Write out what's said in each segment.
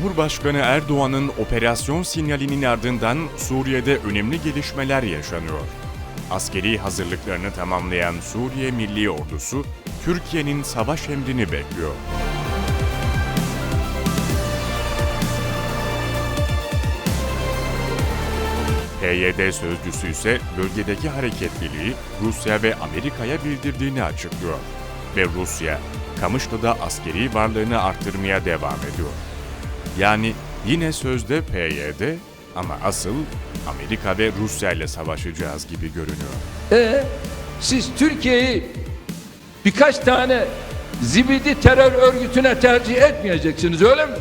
Cumhurbaşkanı Erdoğan'ın operasyon sinyalinin ardından Suriye'de önemli gelişmeler yaşanıyor. Askeri hazırlıklarını tamamlayan Suriye Milli Ordusu, Türkiye'nin savaş emrini bekliyor. PYD sözcüsü ise bölgedeki hareketliliği Rusya ve Amerika'ya bildirdiğini açıklıyor. Ve Rusya, Kamışlı'da askeri varlığını arttırmaya devam ediyor. Yani yine sözde PYD ama asıl Amerika ve Rusya ile savaşacağız gibi görünüyor. E siz Türkiye'yi birkaç tane zibidi terör örgütüne tercih etmeyeceksiniz öyle mi?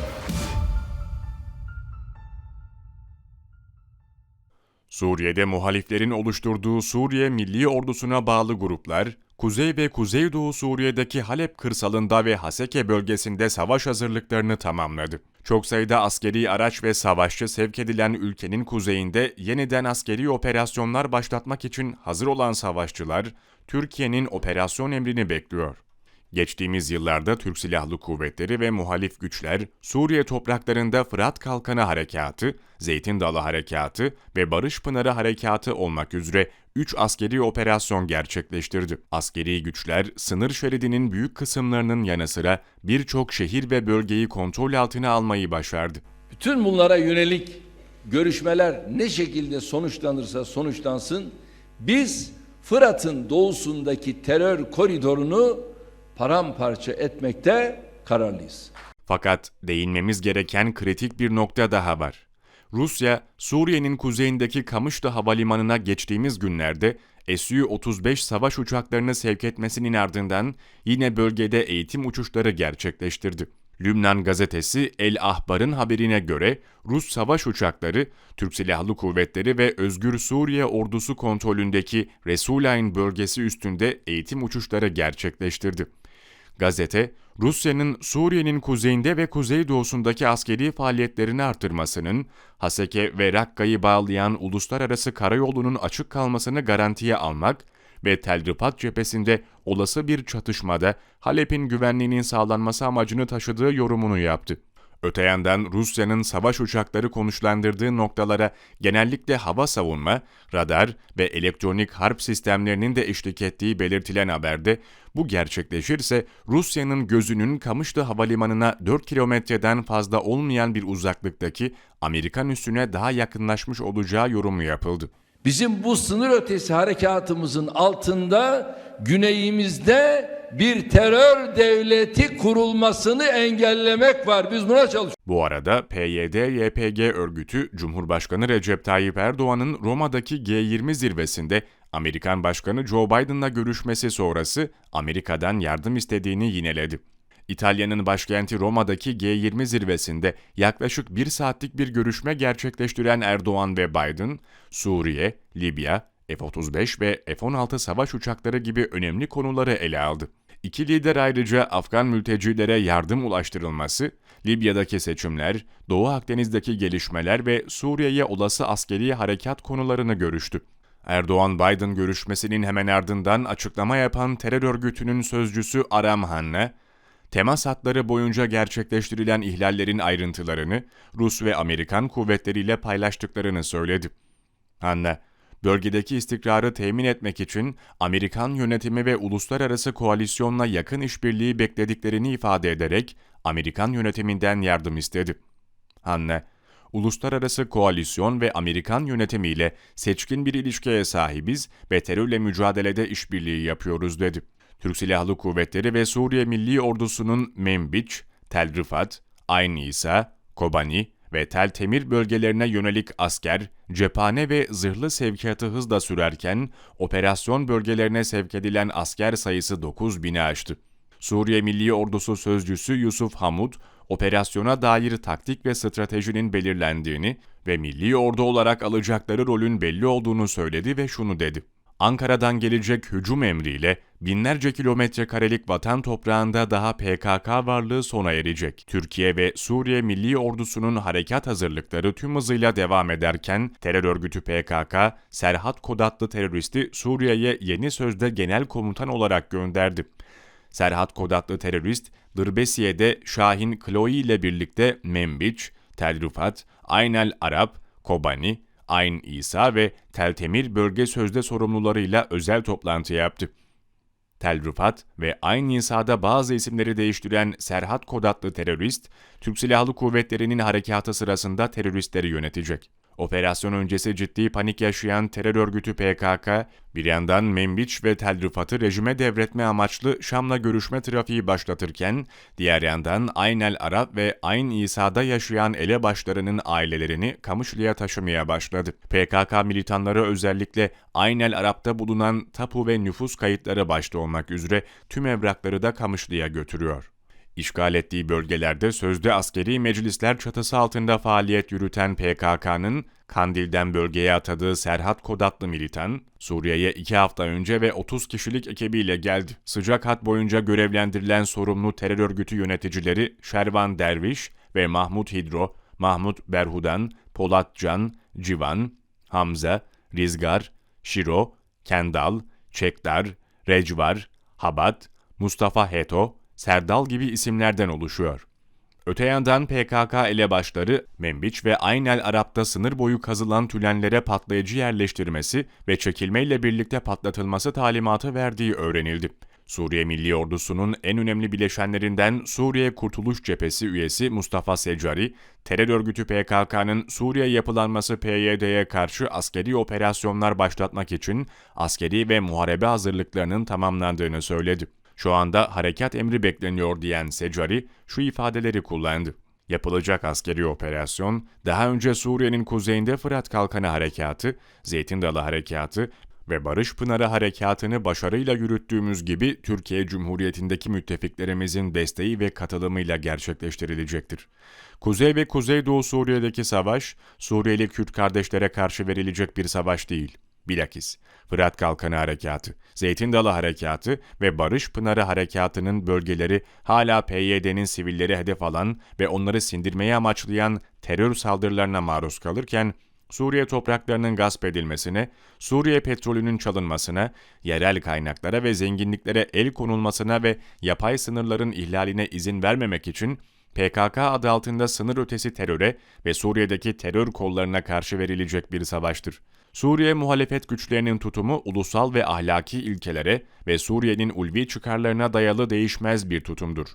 Suriye'de muhaliflerin oluşturduğu Suriye Milli Ordusu'na bağlı gruplar, Kuzey ve Kuzeydoğu Suriye'deki Halep kırsalında ve Haseke bölgesinde savaş hazırlıklarını tamamladı. Çok sayıda askeri araç ve savaşçı sevk edilen ülkenin kuzeyinde yeniden askeri operasyonlar başlatmak için hazır olan savaşçılar, Türkiye'nin operasyon emrini bekliyor. Geçtiğimiz yıllarda Türk Silahlı Kuvvetleri ve muhalif güçler Suriye topraklarında Fırat Kalkanı Harekatı, Zeytin Dalı Harekatı ve Barış Pınarı Harekatı olmak üzere 3 askeri operasyon gerçekleştirdi. Askeri güçler sınır şeridinin büyük kısımlarının yanı sıra birçok şehir ve bölgeyi kontrol altına almayı başardı. Bütün bunlara yönelik görüşmeler ne şekilde sonuçlanırsa sonuçlansın biz Fırat'ın doğusundaki terör koridorunu paramparça etmekte kararlıyız. Fakat değinmemiz gereken kritik bir nokta daha var. Rusya, Suriye'nin kuzeyindeki Kamışlı Havalimanı'na geçtiğimiz günlerde Su-35 savaş uçaklarını sevk etmesinin ardından yine bölgede eğitim uçuşları gerçekleştirdi. Lübnan gazetesi El Ahbar'ın haberine göre Rus savaş uçakları Türk Silahlı Kuvvetleri ve Özgür Suriye Ordusu kontrolündeki Resulayn bölgesi üstünde eğitim uçuşları gerçekleştirdi. Gazete, Rusya'nın Suriye'nin kuzeyinde ve kuzeydoğusundaki askeri faaliyetlerini artırmasının, Haseke ve Rakka'yı bağlayan uluslararası karayolunun açık kalmasını garantiye almak ve Tel Rifat cephesinde olası bir çatışmada Halep'in güvenliğinin sağlanması amacını taşıdığı yorumunu yaptı. Öte yandan Rusya'nın savaş uçakları konuşlandırdığı noktalara genellikle hava savunma, radar ve elektronik harp sistemlerinin de eşlik ettiği belirtilen haberde bu gerçekleşirse Rusya'nın gözünün Kamışlı Havalimanı'na 4 kilometreden fazla olmayan bir uzaklıktaki Amerikan üssüne daha yakınlaşmış olacağı yorumu yapıldı. Bizim bu sınır ötesi harekatımızın altında güneyimizde bir terör devleti kurulmasını engellemek var. Biz buna çalışıyoruz. Bu arada PYD-YPG örgütü Cumhurbaşkanı Recep Tayyip Erdoğan'ın Roma'daki G20 zirvesinde Amerikan Başkanı Joe Biden'la görüşmesi sonrası Amerika'dan yardım istediğini yineledi. İtalya'nın başkenti Roma'daki G20 zirvesinde yaklaşık bir saatlik bir görüşme gerçekleştiren Erdoğan ve Biden, Suriye, Libya, F-35 ve F-16 savaş uçakları gibi önemli konuları ele aldı. İki lider ayrıca Afgan mültecilere yardım ulaştırılması, Libya'daki seçimler, Doğu Akdeniz'deki gelişmeler ve Suriye'ye olası askeri harekat konularını görüştü. Erdoğan-Biden görüşmesinin hemen ardından açıklama yapan terör örgütünün sözcüsü Aram Hanna, temas hatları boyunca gerçekleştirilen ihlallerin ayrıntılarını Rus ve Amerikan kuvvetleriyle paylaştıklarını söyledi. Hanna, bölgedeki istikrarı temin etmek için Amerikan yönetimi ve uluslararası koalisyonla yakın işbirliği beklediklerini ifade ederek Amerikan yönetiminden yardım istedi. Hanna, uluslararası koalisyon ve Amerikan yönetimiyle seçkin bir ilişkiye sahibiz ve terörle mücadelede işbirliği yapıyoruz dedi. Türk Silahlı Kuvvetleri ve Suriye Milli Ordusu'nun Membiç, Tel Rifat, Ayn İsa, Kobani ve Tel Temir bölgelerine yönelik asker, cephane ve zırhlı sevkiyatı hızla sürerken operasyon bölgelerine sevk edilen asker sayısı 9000'i aştı. Suriye Milli Ordusu sözcüsü Yusuf Hamud, operasyona dair taktik ve stratejinin belirlendiğini ve milli ordu olarak alacakları rolün belli olduğunu söyledi ve şunu dedi. Ankara'dan gelecek hücum emriyle binlerce kilometre karelik vatan toprağında daha PKK varlığı sona erecek. Türkiye ve Suriye Milli Ordusu'nun harekat hazırlıkları tüm hızıyla devam ederken terör örgütü PKK, Serhat Kod adlı teröristi Suriye'ye yeni sözde genel komutan olarak gönderdi. Serhat Kod adlı terörist, Dırbesiye'de Şahin Kloyi ile birlikte Membiç, Tel Rifat, Ayn el Arab, Kobani, Ayn İsa ve Tel Temir bölge sözde sorumlularıyla özel toplantı yaptı. Tel Rifat ve Ayn İsa'da bazı isimleri değiştiren Serhat Kod adlı terörist, Türk Silahlı Kuvvetleri'nin harekatı sırasında teröristleri yönetecek. Operasyon öncesi ciddi panik yaşayan terör örgütü PKK, bir yandan Membiç ve Tel Rifat'ı rejime devretme amaçlı Şam'la görüşme trafiği başlatırken, diğer yandan Ayn el Arab ve Ayn İsa'da yaşayan elebaşlarının ailelerini Kamışlı'ya taşımaya başladı. PKK militanları özellikle Ayn el Arab'da bulunan tapu ve nüfus kayıtları başta olmak üzere tüm evrakları da Kamışlı'ya götürüyor. İşgal ettiği bölgelerde sözde askeri meclisler çatısı altında faaliyet yürüten PKK'nın Kandil'den bölgeye atadığı Serhat Kodatlı militan, Suriye'ye iki hafta önce ve 30 kişilik ekibiyle geldi. Sıcak hat boyunca görevlendirilen sorumlu terör örgütü yöneticileri Şervan Derviş ve Mahmut Hidro, Mahmut Berhudan, Polat Can, Civan, Hamza, Rizgar, Şiro, Kendal, Çekdar, Recvar, Habat, Mustafa Heto, Serdal gibi isimlerden oluşuyor. Öte yandan PKK elebaşları Membiç ve Aynel Arap'ta sınır boyu kazılan tülenlere patlayıcı yerleştirmesi ve çekilmeyle birlikte patlatılması talimatı verdiği öğrenildi. Suriye Milli Ordusu'nun en önemli bileşenlerinden Suriye Kurtuluş Cephesi üyesi Mustafa Secari, terör örgütü PKK'nın Suriye yapılanması PYD'ye karşı askeri operasyonlar başlatmak için askeri ve muharebe hazırlıklarının tamamlandığını söyledi. Şu anda harekat emri bekleniyor diyen Secari şu ifadeleri kullandı. Yapılacak askeri operasyon, daha önce Suriye'nin kuzeyinde Fırat Kalkanı Harekatı, Zeytin Dalı Harekatı ve Barış Pınarı Harekatı'nı başarıyla yürüttüğümüz gibi Türkiye Cumhuriyeti'ndeki müttefiklerimizin desteği ve katılımıyla gerçekleştirilecektir. Kuzey ve Kuzeydoğu Suriye'deki savaş, Suriyeli Kürt kardeşlere karşı verilecek bir savaş değil. Bilakis Fırat Kalkanı Harekatı, Zeytin Dalı Harekatı ve Barış Pınarı Harekatı'nın bölgeleri hala PYD'nin sivilleri hedef alan ve onları sindirmeye amaçlayan terör saldırılarına maruz kalırken, Suriye topraklarının gasp edilmesine, Suriye petrolünün çalınmasına, yerel kaynaklara ve zenginliklere el konulmasına ve yapay sınırların ihlaline izin vermemek için PKK adı altında sınır ötesi teröre ve Suriye'deki terör kollarına karşı verilecek bir savaştır. Suriye muhalefet güçlerinin tutumu ulusal ve ahlaki ilkelere ve Suriye'nin ulvi çıkarlarına dayalı değişmez bir tutumdur.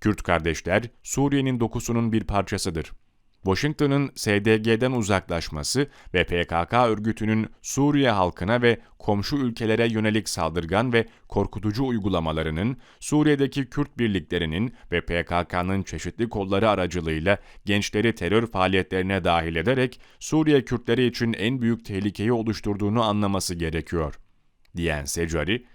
Kürt kardeşler Suriye'nin dokusunun bir parçasıdır. Washington'ın SDG'den uzaklaşması ve PKK örgütünün Suriye halkına ve komşu ülkelere yönelik saldırgan ve korkutucu uygulamalarının Suriye'deki Kürt birliklerinin ve PKK'nın çeşitli kolları aracılığıyla gençleri terör faaliyetlerine dahil ederek Suriye Kürtleri için en büyük tehlikeyi oluşturduğunu anlaması gerekiyor, diyen Secari,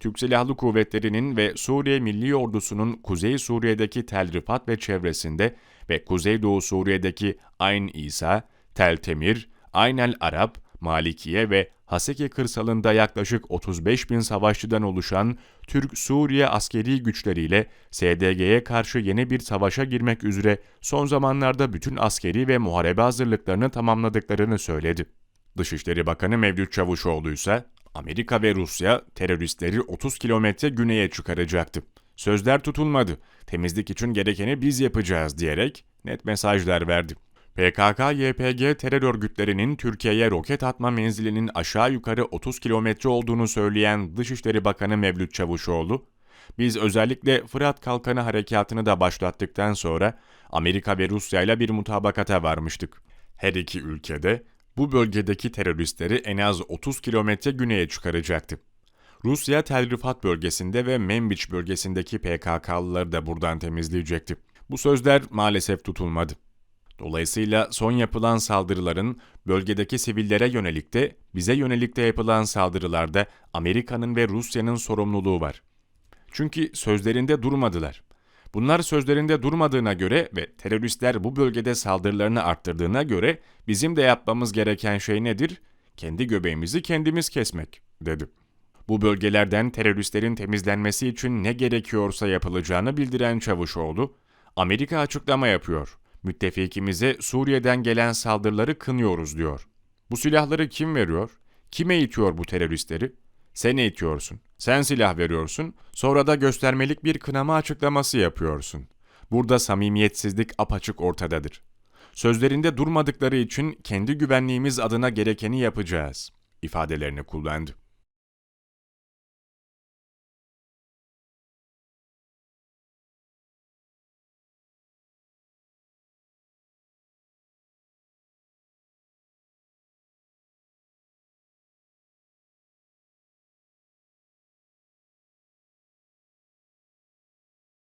Türk Silahlı Kuvvetleri'nin ve Suriye Milli Ordusu'nun Kuzey Suriye'deki Tel Rifat ve çevresinde ve Kuzeydoğu Suriye'deki Ayn İsa, Tel Temir, Ayn el Arab, Malikiye ve Haseke kırsalında yaklaşık 35 bin savaşçıdan oluşan Türk-Suriye askeri güçleriyle SDG'ye karşı yeni bir savaşa girmek üzere son zamanlarda bütün askeri ve muharebe hazırlıklarını tamamladıklarını söyledi. Dışişleri Bakanı Mevlüt Çavuşoğlu ise Amerika ve Rusya teröristleri 30 kilometre güneye çıkaracaktı. Sözler tutulmadı. Temizlik için gerekeni biz yapacağız diyerek net mesajlar verdi. PKK-YPG terör örgütlerinin Türkiye'ye roket atma menzilinin aşağı yukarı 30 kilometre olduğunu söyleyen Dışişleri Bakanı Mevlüt Çavuşoğlu, biz özellikle Fırat Kalkanı harekatını da başlattıktan sonra Amerika ve Rusya ile bir mutabakata varmıştık. Her iki ülkede bu bölgedeki teröristleri en az 30 kilometre güneye çıkaracaktı. Rusya Tel Rifat bölgesinde ve Membiç bölgesindeki PKK'lıları da buradan temizleyecekti. Bu sözler maalesef tutulmadı. Dolayısıyla son yapılan saldırıların bölgedeki sivillere yönelik de bize yönelik de yapılan saldırılarda Amerika'nın ve Rusya'nın sorumluluğu var. Çünkü sözlerinde durmadılar. Bunlar sözlerinde durmadığına göre ve teröristler bu bölgede saldırılarını arttırdığına göre bizim de yapmamız gereken şey nedir? Kendi göbeğimizi kendimiz kesmek, dedi. Bu bölgelerden teröristlerin temizlenmesi için ne gerekiyorsa yapılacağını bildiren Çavuşoğlu, Amerika açıklama yapıyor. Müttefikimize Suriye'den gelen saldırıları kınıyoruz diyor. Bu silahları kim veriyor? Kime itiyor bu teröristleri? Sen eğitiyorsun. Sen silah veriyorsun. Sonra da göstermelik bir kınama açıklaması yapıyorsun. Burada samimiyetsizlik apaçık ortadadır. sözlerinde durmadıkları için kendi güvenliğimiz adına gerekeni yapacağız ifadelerini kullandı.